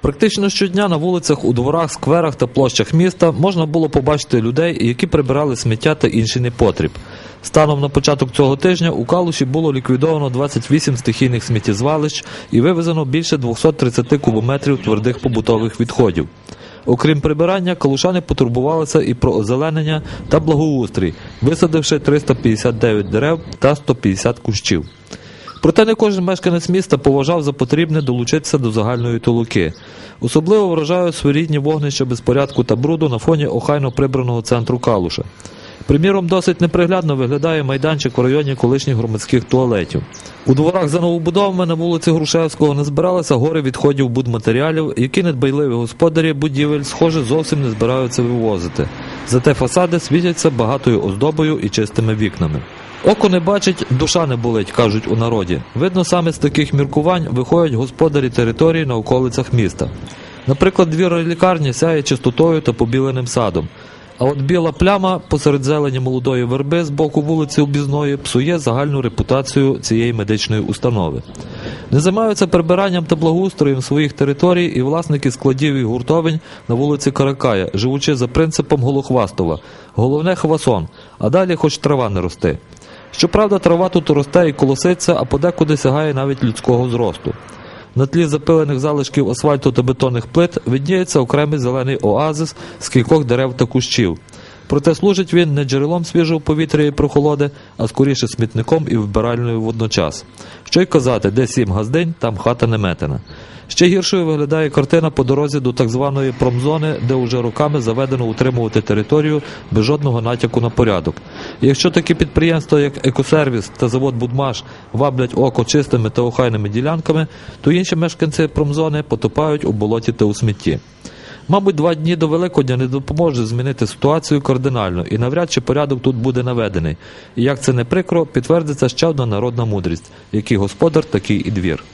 Практично щодня на вулицях, у дворах, скверах та площах міста можна було побачити людей, які прибирали сміття та інший непотріб. Станом на початок цього тижня у Калуші було ліквідовано 28 стихійних сміттєзвалищ і вивезено більше 230 кубометрів твердих побутових відходів. Окрім прибирання, калушани потурбувалися і про озеленення та благоустрій, висадивши 359 дерев та 150 кущів. Проте не кожен мешканець міста поважав за потрібне долучитися до загальної толоки. Особливо вражають своєрідні вогнища безпорядку та бруду на фоні охайно прибраного центру Калуша. Приміром, досить неприглядно виглядає майданчик у районі колишніх громадських туалетів. У дворах за новобудовами на вулиці Грушевського не збиралися гори відходів будматеріалів, які недбайливі господарі будівель, схоже, зовсім не збираються вивозити. Зате фасади світяться багатою оздобою і чистими вікнами. Око не бачить, душа не болить, кажуть у народі. Видно, саме з таких міркувань виходять господарі території на околицях міста. Наприклад, двір лікарні сяє чистотою та побіленим садом. А от біла пляма посеред зелені молодої верби з боку вулиці Обізної псує загальну репутацію цієї медичної установи. Не займаються прибиранням та благоустроєм своїх територій і власники складів і гуртовень на вулиці Каракая, живучи за принципом Голохвастова. Головне хвасон, а далі хоч трава не рости. Щоправда, трава тут росте і колоситься, а подекуди сягає навіть людського зросту. На тлі запилених залишків асфальту та бетонних плит видніється окремий зелений оазис з кількох дерев та кущів. Проте служить він не джерелом свіжого повітря і прохолоди, а скоріше смітником і вбиральною водночас. Що й казати, де сім газдень, там хата не метена. Ще гіршою виглядає картина по дорозі до так званої промзони, де уже роками заведено утримувати територію без жодного натяку на порядок. Якщо такі підприємства, як Екосервіс та завод Будмаш, ваблять око чистими та охайними ділянками, то інші мешканці промзони потопають у болоті та у смітті. Мабуть, два дні до Великодня не допоможе змінити ситуацію кардинально, і навряд чи порядок тут буде наведений. І як це не прикро, підтвердиться ще одна народна мудрість: який господар, такий і двір.